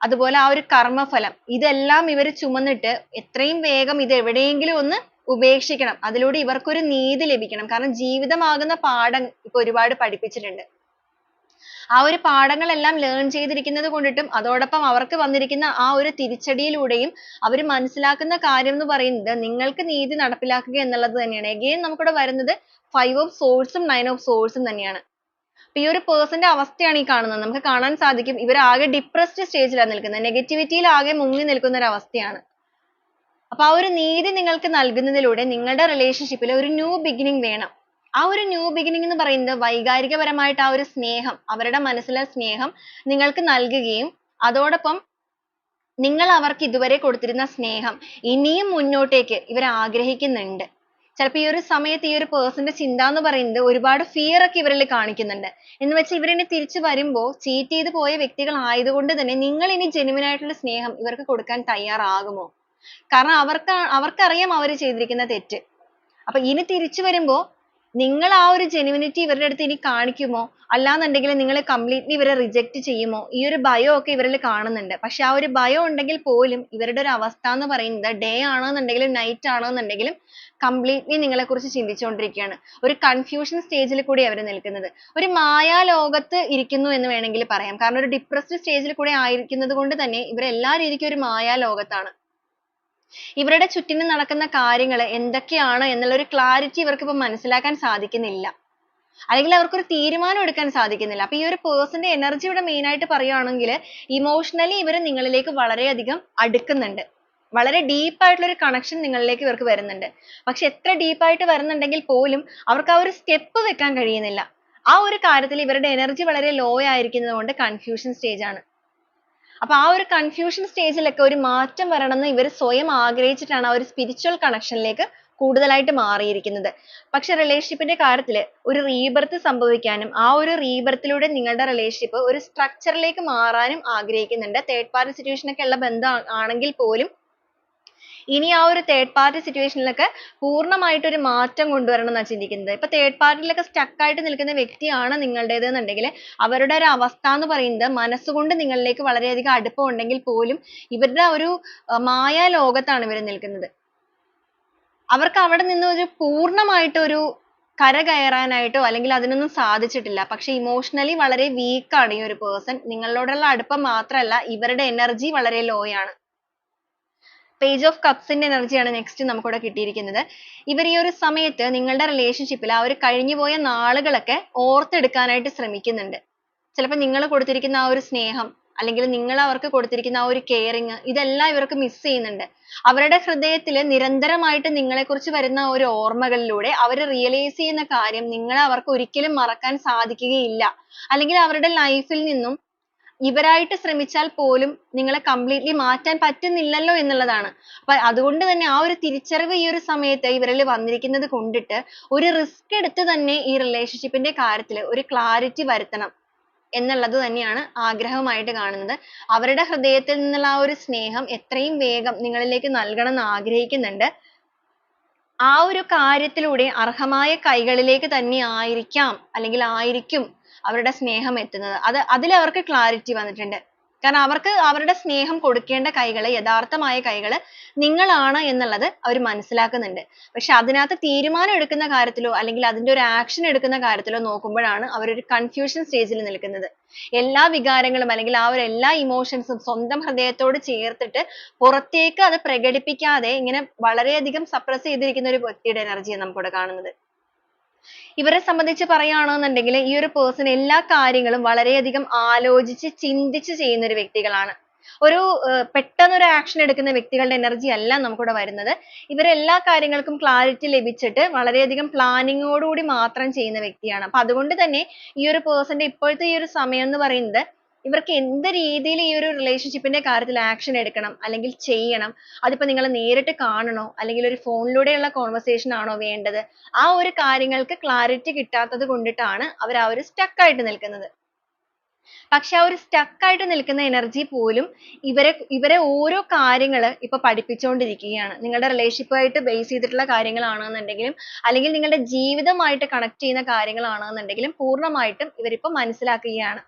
അതുപോലെ ആ ഒരു കർമ്മഫലം ഇതെല്ലാം ഇവർ ചുമന്നിട്ട് എത്രയും വേഗം ഇത് എവിടെയെങ്കിലും ഒന്ന് ഉപേക്ഷിക്കണം. അതിലൂടെ ഇവർക്കൊരു നീതി ലഭിക്കണം. കാരണം ജീവിതമാകുന്ന പാഠം ഇപ്പൊ ഒരുപാട് പഠിപ്പിച്ചിട്ടുണ്ട്. ആ ഒരു പാഠങ്ങളെല്ലാം ലേൺ ചെയ്തിരിക്കുന്നത് കൊണ്ടിട്ടും അതോടൊപ്പം അവർക്ക് വന്നിരിക്കുന്ന ആ ഒരു തിരിച്ചടിയിലൂടെയും അവർ മനസ്സിലാക്കുന്ന കാര്യം എന്ന് പറയുന്നത് നിങ്ങൾക്ക് നീതി നടപ്പിലാക്കുക എന്നുള്ളത് തന്നെയാണ്. Again നമുക്കിവിടെ വരുന്നത് five ഓഫ് swords ഉം ഓഫ് ഉം തന്നെയാണ്. അപ്പൊ ഈ ഒരു person ന്റെ അവസ്ഥയാണ് ഈ കാണുന്നത്. നമുക്ക് കാണാൻ സാധിക്കും ഇവർ ആകെ depressed stage ലാണ് നിൽക്കുന്നത്. Negativity യിൽ ആകെ മുങ്ങി നിൽക്കുന്ന ഒരു അവസ്ഥയാണ്. അപ്പൊ ആ ഒരു നീതി നിങ്ങൾക്ക് നൽകുന്നതിലൂടെ നിങ്ങളുടെ relationship ൽ ഒരു new beginning വേണം. ആ ഒരു new beginning എന്ന് പറയുന്നത് വൈകാരികപരമായിട്ട് ആ ഒരു സ്നേഹം അവരുടെ മനസ്സിലെ സ്നേഹം നിങ്ങൾക്ക് നൽകുകയും അതോടൊപ്പം നിങ്ങൾ അവർക്ക് ഇതുവരെ കൊടുത്തിരുന്ന സ്നേഹം ഇനിയും മുന്നോട്ടേക്ക് ഇവർ ആഗ്രഹിക്കുന്നുണ്ട്. ചിലപ്പോൾ ഈ ഒരു സമയത്ത് ഈ ഒരു പേഴ്സന്റെ ന്റെ ചിന്ത എന്ന് പറയുന്നത് ഒരുപാട് fear ഒക്കെ ഇവരിൽ കാണിക്കുന്നുണ്ട്. എന്ന് വെച്ച് ഇവർ ഇനി തിരിച്ചു വരുമ്പോൾ cheat ചെയ്തു പോയ വ്യക്തികൾ ആയതുകൊണ്ട് തന്നെ നിങ്ങൾ ഇനി genuine ആയിട്ടുള്ള സ്നേഹം ഇവർക്ക് കൊടുക്കാൻ തയ്യാറാകുമോ? കാരണം അവർക്ക് അവർക്കറിയാം അവർ ചെയ്തിരിക്കുന്ന തെറ്റ്. അപ്പൊ ഇനി തിരിച്ചു വരുമ്പോൾ നിങ്ങൾ ആ ഒരു genuinity ഇവരുടെ അടുത്ത് ഇനി കാണിക്കുമോ? അല്ലാന്നുണ്ടെങ്കിൽ നിങ്ങൾ completely ഇവരെ reject ചെയ്യുമോ? ഈ ഒരു ഭയം ഒക്കെ ഇവരിൽ കാണുന്നുണ്ട്. പക്ഷെ ആ ഒരു ഭയം ഉണ്ടെങ്കിൽ പോലും ഇവരുടെ ഒരു അവസ്ഥ എന്ന് പറയുന്നത് day ആണെന്നുണ്ടെങ്കിലും night ആണെന്നുണ്ടെങ്കിലും completely നിങ്ങളെ കുറിച്ച് ചിന്തിച്ചുകൊണ്ടിരിക്കുകയാണ്. ഒരു കൺഫ്യൂഷൻ സ്റ്റേജിൽ കൂടി അവർ നിൽക്കുന്നത്. ഒരു മായാലോകത്ത് ഇരിക്കുന്നു എന്ന് വേണമെങ്കിൽ പറയാം. കാരണം ഒരു ഡിപ്രസ്ഡ് സ്റ്റേജിൽ കൂടെ ആയിരിക്കുന്നത് കൊണ്ട് തന്നെ ഇവർ എല്ലാ രീതിക്കും ഒരു മായാലോകത്താണ്. ഇവരുടെ ചുറ്റിനും നടക്കുന്ന കാര്യങ്ങൾ എന്തൊക്കെയാണ് എന്നുള്ള ഒരു ക്ലാരിറ്റി ഇവർക്ക് ഇപ്പൊ മനസ്സിലാക്കാൻ സാധിക്കുന്നില്ല. അല്ലെങ്കിൽ അവർക്ക് ഒരു തീരുമാനം എടുക്കാൻ സാധിക്കുന്നില്ല. അപ്പൊ ഈ ഒരു പേഴ്സന്റെ എനർജി ഇവിടെ മെയിൻ ആയിട്ട് പറയുകയാണെങ്കിൽ ഇമോഷണലി ഇവർ നിങ്ങളിലേക്ക് വളരെയധികം അടുക്കുന്നുണ്ട്. വളരെ deep ആയിട്ടുള്ള ഒരു കണക്ഷൻ നിങ്ങളിലേക്ക് ഇവർക്ക് വരുന്നുണ്ട്. പക്ഷെ എത്ര deep ആയിട്ട് വരുന്നുണ്ടെങ്കിൽ പോലും അവർക്ക് ആ ഒരു സ്റ്റെപ്പ് വെക്കാൻ കഴിയുന്നില്ല. ആ ഒരു കാര്യത്തിൽ ഇവരുടെ എനർജി വളരെ ലോ ആയിരിക്കുന്നത് കൊണ്ട് confusion stage ആണ്. അപ്പൊ ആ ഒരു കൺഫ്യൂഷൻ stage ലൊക്കെ ഒരു മാറ്റം വരണമെന്ന് ഇവർ സ്വയം ആഗ്രഹിച്ചിട്ടാണ് ആ ഒരു സ്പിരിച്വൽ കണക്ഷനിലേക്ക് ലേക്ക് കൂടുതലായിട്ട് മാറിയിരിക്കുന്നത്. പക്ഷെ റിലേഷൻഷിപ്പിന്റെ കാര്യത്തിൽ ഒരു റീബർത്ത് സംഭവിക്കാനും ആ ഒരു റീബർത്തിലൂടെ നിങ്ങളുടെ റിലേഷൻഷിപ്പ് ഒരു സ്ട്രക്ചറിലേക്ക് മാറാനും ആഗ്രഹിക്കുന്നുണ്ട്. തേർഡ് പാർട്ടി സിറ്റുവേഷൻ ഒക്കെ ഉള്ള ബന്ധം ആണെങ്കിൽ പോലും ഇനി ആ ഒരു തേർഡ് പാർട്ടി സിറ്റുവേഷനിലൊക്കെ പൂർണമായിട്ട് ഒരു മാറ്റം കൊണ്ടുവരണം എന്നാണ് ചിന്തിക്കുന്നത്. ഇപ്പൊ തേർഡ് പാർട്ടിയിലൊക്കെ സ്റ്റക്ക് ആയിട്ട് നിൽക്കുന്ന വ്യക്തിയാണ് നിങ്ങളുടേത് എന്നുണ്ടെങ്കിൽ അവരുടെ ഒരു അവസ്ഥ എന്ന് പറയുന്നത് മനസ്സുകൊണ്ട് നിങ്ങളിലേക്ക് വളരെയധികം അടുപ്പം ഉണ്ടെങ്കിൽ പോലും ഇവരുടെ ഒരു മായാലോകത്താണ് ലോകത്താണ് ഇവർ നിൽക്കുന്നത്. അവർക്ക് അവിടെ നിന്ന് ഒരു പൂർണമായിട്ട് ഒരു കര കയറാനായിട്ടോ അല്ലെങ്കിൽ അതിനൊന്നും സാധിച്ചിട്ടില്ല. പക്ഷെ ഇമോഷണലി വളരെ weak ആണ് ഈ ഒരു person. നിങ്ങളോടുള്ള അടുപ്പം മാത്രമല്ല ഇവരുടെ energy വളരെ low ആണ്. പേജ് ഓഫ് കപ്സിന്റെ എനർജിയാണ് നെക്സ്റ്റ് നമുക്കിവിടെ കിട്ടിയിരിക്കുന്നത്. ഇവർ ഈ ഒരു സമയത്ത് നിങ്ങളുടെ റിലേഷൻഷിപ്പിൽ ആ ഒരു കഴിഞ്ഞുപോയ നാളുകളൊക്കെ ഓർത്തെടുക്കാനായിട്ട് ശ്രമിക്കുന്നുണ്ട്. ചിലപ്പോൾ നിങ്ങൾ കൊടുത്തിരിക്കുന്ന ആ ഒരു സ്നേഹം അല്ലെങ്കിൽ നിങ്ങൾ അവർക്ക് കൊടുത്തിരിക്കുന്ന ആ ഒരു കെയറിങ് ഇതെല്ലാം ഇവർക്ക് മിസ് ചെയ്യുന്നുണ്ട്. അവരുടെ ഹൃദയത്തിൽ നിരന്തരമായിട്ട് നിങ്ങളെക്കുറിച്ച് വരുന്ന ഒരു ഓർമ്മകളിലൂടെ അവർ റിയലൈസ് ചെയ്യുന്ന കാര്യം നിങ്ങളെ അവർക്ക് ഒരിക്കലും മറക്കാൻ സാധിക്കുകയില്ല. അല്ലെങ്കിൽ അവരുടെ ലൈഫിൽ നിന്നും ഇവരായിട്ട് ശ്രമിച്ചാൽ പോലും നിങ്ങളെ completely മാറ്റാൻ പറ്റുന്നില്ലല്ലോ എന്നുള്ളതാണ്. അപ്പൊ അതുകൊണ്ട് തന്നെ ആ ഒരു തിരിച്ചറിവ് ഈ ഒരു സമയത്ത് ഇവരിൽ വന്നിരിക്കുന്നത് കൊണ്ടിട്ട് ഒരു risk എടുത്ത് തന്നെ ഈ relationship ന്റെ കാര്യത്തിൽ ഒരു clarity വരുത്തണം എന്നുള്ളത് തന്നെയാണ് ആഗ്രഹമായിട്ട് കാണുന്നത്. അവരുടെ ഹൃദയത്തിൽ നിന്നുള്ള ആ ഒരു സ്നേഹം എത്രയും വേഗം നിങ്ങളിലേക്ക് നൽകണം എന്ന് ആഗ്രഹിക്കുന്നുണ്ട്. ആ ഒരു കാര്യത്തിലൂടെ അർഹമായ കൈകളിലേക്ക് തന്നെ ആയിരിക്കാം അല്ലെങ്കിൽ ആയിരിക്കും അവരുടെ സ്നേഹം എത്തുന്നത്. അത് അതിൽ അവർക്ക് clarity വന്നിട്ടുണ്ട്. കാരണം അവർക്ക് അവരുടെ സ്നേഹം കൊടുക്കേണ്ട കൈകൾ യഥാർത്ഥമായ കൈകൾ നിങ്ങളാണ് എന്നുള്ളത് അവർ മനസ്സിലാക്കുന്നുണ്ട്. പക്ഷെ അതിനകത്ത് തീരുമാനം എടുക്കുന്ന കാര്യത്തിലോ അല്ലെങ്കിൽ അതിന്റെ ഒരു action എടുക്കുന്ന കാര്യത്തിലോ നോക്കുമ്പോഴാണ് അവർ ഒരു confusion stage ൽ നിൽക്കുന്നത്. എല്ലാ വികാരങ്ങളും അല്ലെങ്കിൽ ആ ഒരു എല്ലാ emotions ഉം സ്വന്തം ഹൃദയത്തോട് ചേർത്തിട്ട് പുറത്തേക്ക് അത് പ്രകടിപ്പിക്കാതെ ഇങ്ങനെ വളരെയധികം suppress ചെയ്തിരിക്കുന്ന ഒരു വ്യക്തിയുടെ energy യാണ് നമുക്കിവിടെ കാണുന്നത്. ഇവരെ സംബന്ധിച്ച് പറയുകയാണെന്നുണ്ടെങ്കിൽ ഈ ഒരു person എല്ലാ കാര്യങ്ങളും വളരെയധികം ആലോചിച്ച് ചിന്തിച്ച് ചെയ്യുന്ന ഒരു വ്യക്തികളാണ്. ഒരു പെട്ടെന്ന് ഒരു action എടുക്കുന്ന വ്യക്തികളുടെ energy അല്ല നമുക്കിവിടെ വരുന്നത്. ഇവർ എല്ലാ കാര്യങ്ങൾക്കും clarity ലഭിച്ചിട്ട് വളരെയധികം planning ഓടുകൂടി മാത്രം ചെയ്യുന്ന വ്യക്തിയാണ്. അപ്പൊ അതുകൊണ്ട് തന്നെ ഈ ഒരു person ന്റെ ഇപ്പോഴത്തെ ഈ ഒരു സമയം എന്ന് പറയുന്നത് ഇവർക്ക് എന്ത് രീതിയിൽ ഈ ഒരു റിലേഷൻഷിപ്പിന്റെ ന്റെ കാര്യത്തിൽ ആക്ഷൻ എടുക്കണം അല്ലെങ്കിൽ ചെയ്യണം അതിപ്പോ നിങ്ങൾ നേരിട്ട് കാണണോ അല്ലെങ്കിൽ ഒരു ഫോണിലൂടെയുള്ള കോൺവെർസേഷൻ ആണോ വേണ്ടത്? ആ ഒരു കാര്യങ്ങൾക്ക് ക്ലാരിറ്റി കിട്ടാത്തത് കൊണ്ടിട്ടാണ് അവർ ആ ഒരു stuck ആയിട്ട് നിൽക്കുന്നത്. പക്ഷെ ആ ഒരു stuck ആയിട്ട് നിൽക്കുന്ന എനർജി പോലും ഇവരെ ഇവരെ ഓരോ കാര്യങ്ങൾ ഇപ്പൊ പഠിപ്പിച്ചുകൊണ്ടിരിക്കുകയാണ് നിങ്ങളുടെ relationship ആയിട്ട് base ചെയ്തിട്ടുള്ള കാര്യങ്ങളാണെന്നുണ്ടെങ്കിലും അല്ലെങ്കിൽ നിങ്ങളുടെ ജീവിതമായിട്ട് connect ചെയ്യുന്ന കാര്യങ്ങളാണെന്നുണ്ടെങ്കിലും പൂർണമായിട്ടും ഇവരിപ്പോ മനസ്സിലാക്കുകയാണ്.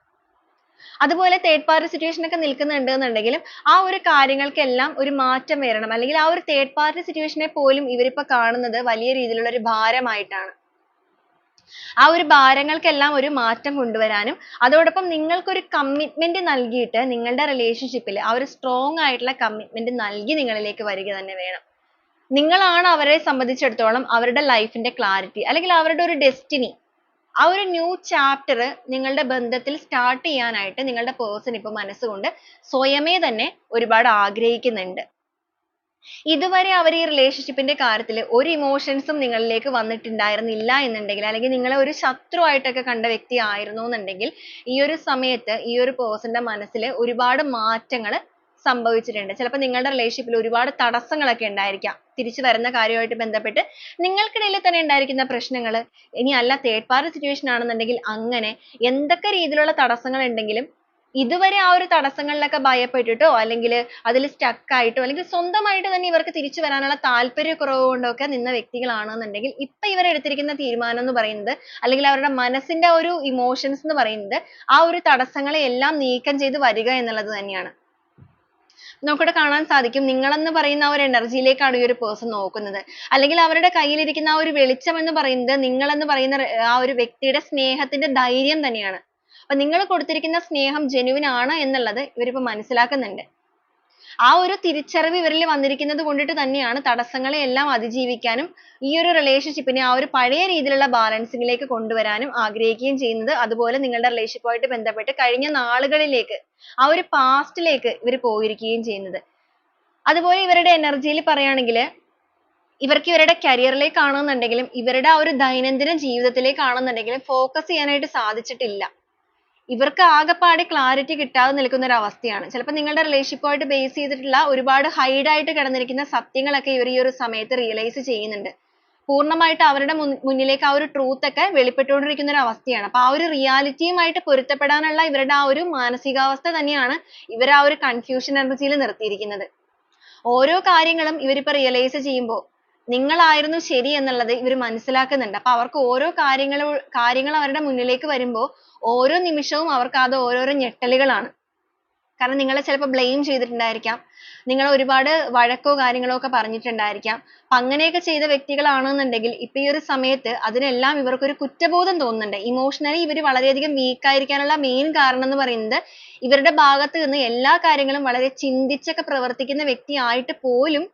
അതുപോലെ തേർഡ് പാർട്ടി സിറ്റുവേഷൻ ഒക്കെ നിൽക്കുന്നുണ്ട് എന്നുണ്ടെങ്കിലും ആ ഒരു കാര്യങ്ങൾക്കെല്ലാം ഒരു മാറ്റം വരണം. അല്ലെങ്കിൽ ആ ഒരു തേർഡ് പാർട്ടി സിറ്റുവേഷനെ പോലും ഇവരിപ്പോ കാണുന്നത് വലിയ രീതിയിലുള്ള ഒരു ഭാരമായിട്ടാണ്. ആ ഒരു ഭാരങ്ങൾക്കെല്ലാം ഒരു മാറ്റം കൊണ്ടുവരാനും അതോടൊപ്പം നിങ്ങൾക്ക് ഒരു commitment നൽകിയിട്ട് നിങ്ങളുടെ റിലേഷൻഷിപ്പിൽ ആ ഒരു strong ആയിട്ടുള്ള കമ്മിറ്റ്മെന്റ് നൽകി നിങ്ങളിലേക്ക് വരിക തന്നെ വേണം. നിങ്ങളാണ് അവരെ സംബന്ധിച്ചിടത്തോളം അവരുടെ ലൈഫിന്റെ ക്ലാരിറ്റി അല്ലെങ്കിൽ അവരുടെ ഒരു destiny ആ ഒരു new chapter നിങ്ങളുടെ ബന്ധത്തിൽ start ചെയ്യാനായിട്ട് നിങ്ങളുടെ person ഇപ്പൊ മനസ്സുകൊണ്ട് സ്വയമേ തന്നെ ഒരുപാട് ആഗ്രഹിക്കുന്നുണ്ട്. ഇതുവരെ അവർ ഈ relationship ന്റെ കാര്യത്തിൽ ഒരു emotions ഉം നിങ്ങളിലേക്ക് വന്നിട്ടുണ്ടായിരുന്നില്ല എന്നുണ്ടെങ്കിൽ അല്ലെങ്കിൽ നിങ്ങളെ ഒരു ശത്രു ആയിട്ടൊക്കെ കണ്ട വ്യക്തി ആയിരുന്നു എന്നുണ്ടെങ്കിൽ ഈ ഒരു സമയത്ത് ഈ ഒരു person ന്റെ മനസ്സിൽ ഒരുപാട് മാറ്റങ്ങൾ സംഭവിച്ചിട്ടുണ്ട്. ചിലപ്പോൾ നിങ്ങളുടെ റിലേഷൻഷിപ്പിൽ ഒരുപാട് തടസ്സങ്ങളൊക്കെ ഉണ്ടായിരിക്കാം. തിരിച്ചു വരുന്ന കാര്യവുമായിട്ട് ബന്ധപ്പെട്ട് നിങ്ങൾക്കിടയിൽ തന്നെ ഉണ്ടായിരിക്കുന്ന പ്രശ്നങ്ങൾ ഇനി അല്ല third party situation ആണെന്നുണ്ടെങ്കിൽ അങ്ങനെ എന്തൊക്കെ രീതിയിലുള്ള തടസ്സങ്ങൾ ഉണ്ടെങ്കിലും ഇതുവരെ ആ ഒരു തടസ്സങ്ങളിലൊക്കെ ഭയപ്പെട്ടിട്ടോ അല്ലെങ്കിൽ അതിൽ stuck ആയിട്ടോ അല്ലെങ്കിൽ സ്വന്തമായിട്ട് തന്നെ ഇവർക്ക് തിരിച്ചു വരാനുള്ള താല്പര്യക്കുറവ് കൊണ്ടോ ഒക്കെ നിന്ന വ്യക്തികളാണെന്നുണ്ടെങ്കിൽ ഇപ്പൊ ഇവർ എടുത്തിരിക്കുന്ന തീരുമാനം എന്ന് പറയുന്നത് അല്ലെങ്കിൽ അവരുടെ മനസ്സിന്റെ ഒരു emotions എന്ന് പറയുന്നത് ആ ഒരു തടസ്സങ്ങളെ എല്ലാം നീക്കം ചെയ്ത് വരിക എന്നുള്ളത് തന്നെയാണ്. നമുക്കിവിടെ കാണാൻ സാധിക്കും. നിങ്ങളെന്ന് പറയുന്ന ആ ഒരു energy യിലേക്കാണ് ഈ ഒരു person നോക്കുന്നത്. അല്ലെങ്കിൽ അവരുടെ കയ്യിലിരിക്കുന്ന ആ ഒരു വെളിച്ചം എന്ന് പറയുന്നത് നിങ്ങൾ എന്ന് പറയുന്ന ആ ഒരു വ്യക്തിയുടെ സ്നേഹത്തിന്റെ ധൈര്യം തന്നെയാണ്. അപ്പോൾ നിങ്ങൾ കൊടുത്തിരിക്കുന്ന സ്നേഹം genuine ആണ് എന്നുള്ളത് ഇവരിപ്പോ മനസ്സിലാക്കുന്നുണ്ട്. ആ ഒരു തിരിച്ചറിവ് ഇവരിൽ വന്നിരിക്കുന്നത് കൊണ്ടിട്ട് തന്നെയാണ് തടസ്സങ്ങളെ എല്ലാം അതിജീവിക്കാനും ഈ ഒരു relationship നെ ആ ഒരു പഴയ രീതിയിലുള്ള balancing ലേക്ക് കൊണ്ടുവരാനും ആഗ്രഹിക്കുകയും ചെയ്യുന്നത്. അതുപോലെ നിങ്ങളുടെ relationship ആയിട്ട് ബന്ധപ്പെട്ട് കഴിഞ്ഞ നാളുകളിലേക്ക് ആ ഒരു past ലേക്ക് ഇവർ പോയിരിക്കുകയും ചെയ്യുന്നത്. അതുപോലെ ഇവരുടെ energy യിൽ ഇവർക്ക് ഇവരുടെ career ലേക്ക് ആണെന്നുണ്ടെങ്കിലും ഇവരുടെ ആ ഒരു ദൈനംദിന ജീവിതത്തിലേക്ക് ആണെന്നുണ്ടെങ്കിലും focus ചെയ്യാനായിട്ട് സാധിച്ചിട്ടില്ല. ഇവർക്ക് ആകെപ്പാടെ ക്ലാരിറ്റി കിട്ടാതെ നിൽക്കുന്ന ഒരു അവസ്ഥയാണ്. ചിലപ്പോൾ നിങ്ങളുടെ റിലേഷൻഷിപ്പുമായിട്ട് ബേസ് ചെയ്തിട്ടുള്ള ഒരുപാട് ഹൈഡ് ആയിട്ട് കിടന്നിരിക്കുന്ന സത്യങ്ങളൊക്കെ ഇവർ ഈ ഒരു സമയത്ത് റിയലൈസ് ചെയ്യുന്നുണ്ട്. പൂർണമായിട്ട് അവരുടെ മുന്നിലേക്ക് ആ ഒരു ട്രൂത്ത് ഒക്കെ വെളിപ്പെട്ടുകൊണ്ടിരിക്കുന്ന ഒരു അവസ്ഥയാണ്. അപ്പോൾ ആ ഒരു റിയാലിറ്റിയുമായിട്ട് പൊരുത്തപ്പെടാനുള്ള ഇവരുടെ ആ ഒരു മാനസികാവസ്ഥ തന്നെയാണ് ഇവർ ആ ഒരു കൺഫ്യൂഷൻ എനർജിയിൽ നിർത്തിയിരിക്കുന്നത്. ഓരോ കാര്യങ്ങളും ഇവരിപ്പോ റിയലൈസ് ചെയ്യുമ്പോൾ നിങ്ങളായിരുന്നു ശരി എന്നുള്ളത് ഇവർ മനസ്സിലാക്കുന്നുണ്ട്. അപ്പൊ അവർക്ക് ഓരോ കാര്യങ്ങൾ കാര്യങ്ങൾ അവരുടെ മുന്നിലേക്ക് വരുമ്പോൾ ഓരോ നിമിഷവും അവർക്ക് അത് ഓരോരോ ഞെട്ടലുകളാണ്. കാരണം നിങ്ങളെ ചിലപ്പോൾ blame ചെയ്തിട്ടുണ്ടായിരിക്കാം. നിങ്ങൾ ഒരുപാട് വഴക്കോ കാര്യങ്ങളോ ഒക്കെ പറഞ്ഞിട്ടുണ്ടായിരിക്കാം. അപ്പൊ അങ്ങനെയൊക്കെ ചെയ്ത വ്യക്തികളാണെന്നുണ്ടെങ്കിൽ ഇപ്പൊ ഈ ഒരു സമയത്ത് അതിനെല്ലാം ഇവർക്ക് ഒരു കുറ്റബോധം തോന്നുന്നുണ്ട്. Emotionally ഇവർ വളരെയധികം weak ആയിരിക്കാനുള്ള main കാരണം എന്ന് പറയുന്നത് ഇവരുടെ ഭാഗത്ത് നിന്ന് എല്ലാ കാര്യങ്ങളും വളരെ ചിന്തിച്ചൊക്കെ പ്രവർത്തിക്കുന്ന വ്യക്തി ആയിട്ട് പോലും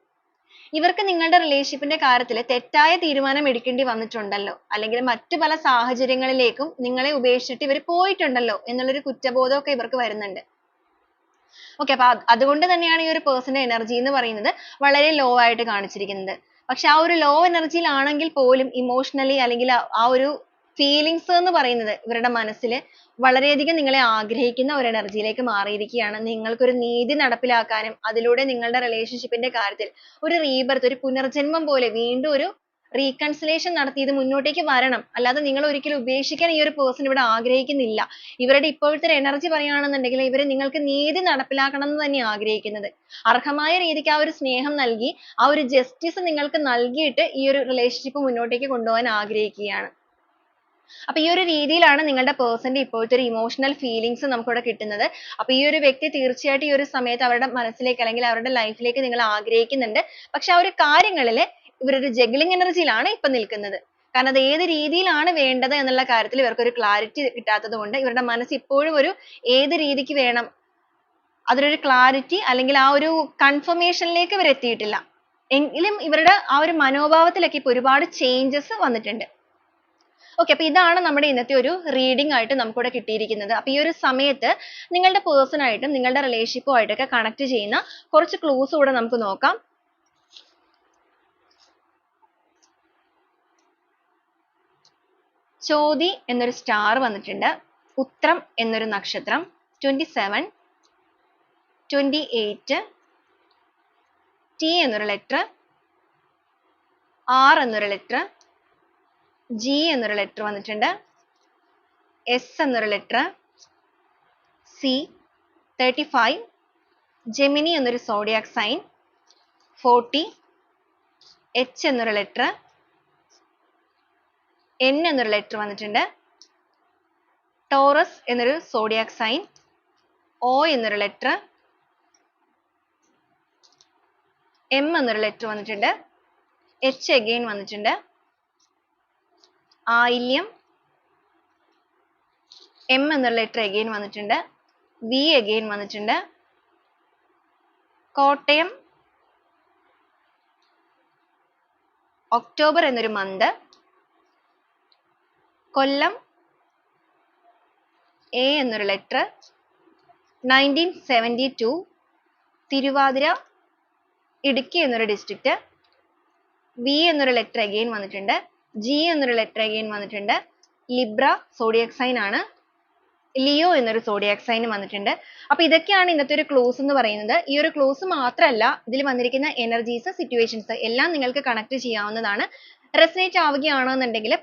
ഇവർക്ക് നിങ്ങളുടെ relationship കാര്യത്തിൽ തെറ്റായ തീരുമാനം എടുക്കേണ്ടി വന്നിട്ടുണ്ടല്ലോ. അല്ലെങ്കിൽ മറ്റു പല സാഹചര്യങ്ങളിലേക്കും നിങ്ങളെ ഉപേക്ഷിച്ചിട്ട് ഇവർ പോയിട്ടുണ്ടല്ലോ എന്നുള്ളൊരു കുറ്റബോധം ഒക്കെ ഇവർക്ക് വരുന്നുണ്ട്. Okay അപ്പൊ അതുകൊണ്ട് തന്നെയാണ് ഈ ഒരു person ന്റെ energy എന്ന് പറയുന്നത് വളരെ low ആയിട്ട് കാണിച്ചിരിക്കുന്നത്. പക്ഷെ ആ ഒരു low energy യിൽ ആണെങ്കിൽ പോലും emotionally അല്ലെങ്കിൽ ആ ഒരു feelings എന്ന് പറയുന്നത് ഇവരുടെ മനസ്സിൽ വളരെയധികം നിങ്ങളെ ആഗ്രഹിക്കുന്ന ഒരു energy യിലേക്ക് മാറിയിരിക്കുകയാണ്. നിങ്ങൾക്ക് ഒരു നീതി നടപ്പിലാക്കാനും അതിലൂടെ നിങ്ങളുടെ relationship ന്റെ കാര്യത്തിൽ ഒരു rebirth ഒരു പുനർജന്മം പോലെ വീണ്ടും ഒരു reconciliation നടത്തി ഇത് മുന്നോട്ടേക്ക് വരണം. അല്ലാതെ നിങ്ങൾ ഒരിക്കലും ഉപേക്ഷിക്കാൻ ഈ ഒരു person ഇവിടെ ആഗ്രഹിക്കുന്നില്ല. ഇവരുടെ ഇപ്പോഴത്തെ ഒരു energy പറയുകയാണെന്നുണ്ടെങ്കിൽ ഇവർ നിങ്ങൾക്ക് നീതി നടപ്പിലാക്കണം എന്ന് തന്നെയാണ് ആഗ്രഹിക്കുന്നത്. അർഹമായ രീതിക്ക് ആ ഒരു സ്നേഹം നൽകി ആ ഒരു justice നിങ്ങൾക്ക് നൽകിയിട്ട് ഈ ഒരു relationship മുന്നോട്ടേക്ക് കൊണ്ടുപോകാൻ ആഗ്രഹിക്കുകയാണ്. അപ്പൊ ഈ ഒരു രീതിയിലാണ് നിങ്ങളുടെ പേഴ്സന്റെ ഇപ്പോഴത്തെ ഒരു ഫീലിങ്സ് നമുക്ക് ഇവിടെ കിട്ടുന്നത്. അപ്പൊ ഈ ഒരു വ്യക്തി തീർച്ചയായിട്ടും ഈ ഒരു സമയത്ത് അവരുടെ മനസ്സിലേക്ക് അല്ലെങ്കിൽ അവരുടെ ലൈഫിലേക്ക് നിങ്ങൾ ആഗ്രഹിക്കുന്നുണ്ട്. പക്ഷെ ആ ഒരു കാര്യങ്ങളിൽ ഇവരൊരു ജഗ്ലിംഗ് എനർജിയിലാണ് യിലാണ് ഇപ്പൊ നിൽക്കുന്നത്. കാരണം അത് ഏത് രീതിയിലാണ് വേണ്ടത് എന്നുള്ള കാര്യത്തിൽ ഇവർക്ക് ഒരു ക്ലാരിറ്റി കിട്ടാത്തത് കൊണ്ട് ഇവരുടെ മനസ്സ് ഇപ്പോഴും ഒരു ഏത് രീതിക്ക് വേണം അതിലൊരു ക്ലാരിറ്റി അല്ലെങ്കിൽ ആ ഒരു കൺഫർമേഷനിലേക്ക് ലേക്ക് ഇവർ എത്തിയിട്ടില്ല എങ്കിലും ഇവരുടെ ആ ഒരു മനോഭാവത്തിലൊക്കെ ഇപ്പൊ ഒരുപാട് ചേഞ്ചസ് വന്നിട്ടുണ്ട്. Okay അപ്പൊ ഇതാണ് നമ്മുടെ ഇന്നത്തെ ഒരു reading ആയിട്ട് നമുക്കിവിടെ കിട്ടിയിരിക്കുന്നത്. അപ്പൊ ഈ ഒരു സമയത്ത് നിങ്ങളുടെ ആയിട്ടും നിങ്ങളുടെ ആയിട്ടൊക്കെ connect ചെയ്യുന്ന കുറച്ച് clues കൂടെ നമുക്ക് നോക്കാം. ചോതി എന്നൊരു star വന്നിട്ടുണ്ട്. ഉത്രം എന്നൊരു നക്ഷത്രം. twenty seven twenty eight T എന്നൊരു letter R എന്നൊരു letter G എന്നൊരു letter വന്നിട്ടുണ്ട് S എന്നൊരു letter C thirty five Gemini എന്നൊരു zodiac sign forty H എന്നൊരു letter N എന്നൊരു letter വന്നിട്ടുണ്ട് ടോറസ് എന്നൊരു zodiac sign O എന്നൊരു letter M എന്നൊരു letter വന്നിട്ടുണ്ട് H again വന്നിട്ടുണ്ട് ആയില്യം എം എന്നുള്ള ലെറ്റർ again വന്നിട്ടുണ്ട് വി again വന്നിട്ടുണ്ട് കോട്ടയം ഒക്ടോബർ എന്നൊരു മന്ത് കൊല്ലം എ എന്നൊരു letter nineteen seventy two Thiruvathira Idukki എന്നൊരു district വി എന്നൊരു ലെറ്റർ again വന്നിട്ടുണ്ട്. G എന്നൊരു ലെറ്റർ again വന്നിട്ടുണ്ട്. ലിബ്ര zodiac sign ആണ്. ലിയോ എന്നൊരു zodiac sign വന്നിട്ടുണ്ട്. അപ്പോൾ ഇതൊക്കെയാണ് ഇന്നത്തെ ഒരു clues എന്ന് പറയുന്നത്. ഈ ഒരു clues മാത്രമല്ല ഇതിൽ വന്നിരിക്കുന്ന energies situations എല്ലാം നിങ്ങൾക്ക് കണക്ട് ചെയ്യാവുന്നതാണ്. Resonate ആവുകയാണെന്നുണ്ടെങ്കിൽ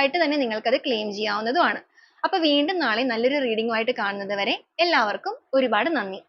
ആയിട്ട് തന്നെ നിങ്ങൾക്ക് അത് ക്ലെയിം ചെയ്യാവുന്നതുമാണ്. അപ്പോൾ വീണ്ടും നാളെ നല്ലൊരു റീഡിംഗുമായിട്ട് കാണുന്നത് വരെ എല്ലാവർക്കും ഒരുപാട് നന്ദി.